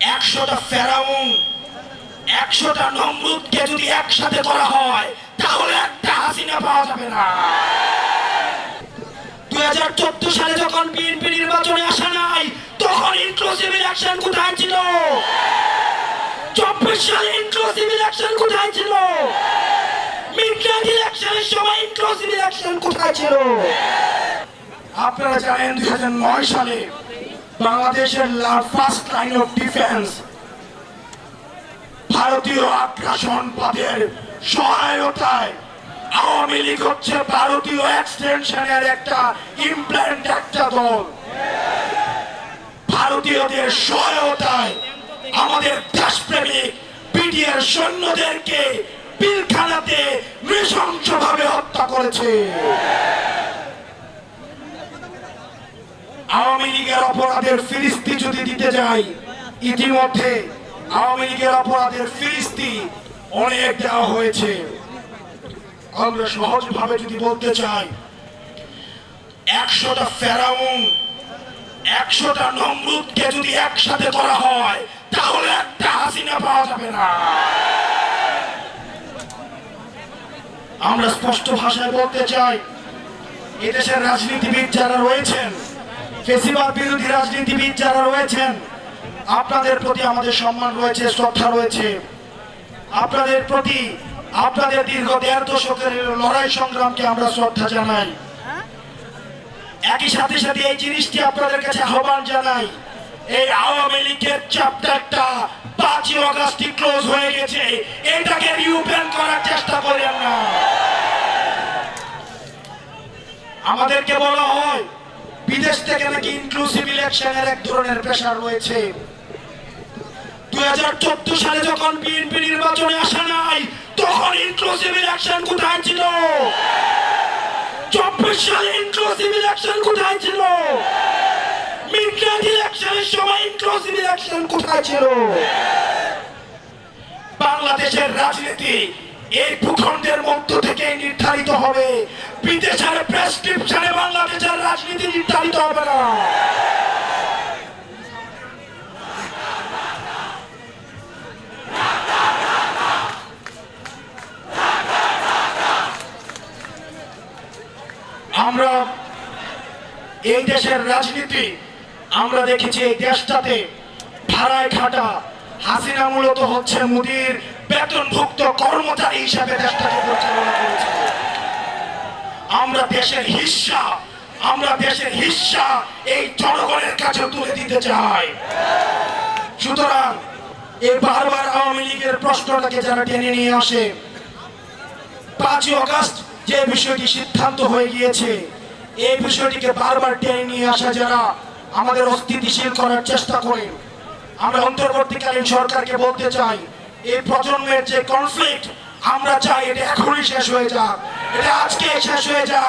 একশোটা ফেরাউন, একশোটা নমরুদকে যদি একসাথে করা হয়, তাহলে একটা হাসিনা পাওয়া যাবে না। দুই হাজার চোদ্দ সালে যখন বিএনপি নির্বাচনে আসা নাই, তখন ইনক্লুসিভ ইলেকশন কোথায় ছিল? চব্বিশ সালে ইনক্লুসিভ ইলেকশন কোথায় ছিল? মিডনাইট ইলেকশনের সময় ইনক্লুসিভ ইলেকশন কোথায় ছিল? আপনারা জানেন দুই হাজার নয় সালে বাংলাদেশের ফার্স্ট লাইন অফ ডিফেন্স ভারতীয় আগ্রাসন পদের সহায়তায় আওয়ামী লীগ হচ্ছে ভারতীয় এক্সটেনশনের একটা ইমপ্ল্যান্ট একটা দল। ভারতীয়দের সহায়তায় আমাদের দেশপ্রেমিক বিডিআর সৈন্যদেরকে পিলখানাতে নৃশংসভাবে হত্যা করেছে। আওয়ামী লীগের অপরাধের ফিরিস্তি যদি দিতে যাই ইতিমধ্যে আওয়ামী লীগের অপরাধের ফিরিস্তি অনেক দেওয়া হয়েছে। আমরা সহজভাবে যদি বলতে চাই, একশোটা ফেরাউন, একশোটা নমরুদকে যদি একসাথে করা হয়, তাহলে একটা হাসিনা পাওয়া যাবে না। আমরা স্পষ্ট ভাষায় বলতে চাই, এদেশের রাজনীতিবিদ যারা রয়েছেন ফেসিবাদ বিরোধী রাজনীতিবিদ যারা রয়েছেন, আপনাদের প্রতি আমাদের সম্মান রয়েছে, শ্রদ্ধা রয়েছে। আপনাদের প্রতি আপনাদের দীর্ঘ দেড় দশকের লড়াই সংগ্রামকে আমরা শ্রদ্ধা জানাই। একই সাথে সাথে এই জিনিসটি আপনাদের কাছে আহ্বান জানাই, এই আওয়ামী লীগের চ্যাপ্টারটা পাঁচই অগাস্টই ক্লোজ হয়ে গেছে। এটাকে রিওপেন করার চেষ্টা করেন না। আমাদেরকে বলা হয় বিদেশ থেকে নাকি ইনক্লুসিভ ইলেকশনের এক ধরনের প্রেশার রয়েছে। দুই হাজার চোদ্দ সালে যখন বিএনপি নির্বাচনে আসা নাই, তখন ইনক্লুসিভ ইলেকশন কোথায় ছিল? চব্বিশ সালে ইনক্লুসিভ ইলেকশন কোথায় ছিল? মিডনাইট ইলেকশনের সময় ইনক্লুসিভ ইলেকশন কোথায় ছিল? বাংলাদেশের রাজনীতি এই ভূখণ্ডের মধ্য থেকে নির্ধারিত হবে। বিদেশের প্রেসক্রিপশনে বাংলাদেশের রাজনীতি নির্ধারিত হবে না। আমরা এই দেশের রাজনীতি, আমরা দেখেছি এই দেশটাতে ভাড়ায় খাটা হাসিনা মূলত হচ্ছে মুদির বেতনভুক্ত কর্মচারী হিসাবে দেশটাকে পরিচালনা করেছে। আমরা দেশের হিস্সা, আমরা দেশের হিস্সা এই জনগণের কাছে তুলে দিতে চাই। সুতরাং এই বারবার আওয়ামী লীগের প্রশ্নটাকে যারা টেনে নিয়ে আসে, পাঁচই অগস্ট যে বিষয়টি সিদ্ধান্ত হয়ে গিয়েছে, এই বিষয়টিকে বারবার টেনে নিয়ে আসা যারা আমাদের অস্থিতিশীল করার চেষ্টা করে আমরা অন্তর্বর্তীকালীন সরকারকে বলতে চাই, এই প্রজন্মের যে কনফ্লিক্ট আমরা চাই এটা এখনই শেষ হয়ে যাক। এটা আজকে শেষ হয়ে যাক।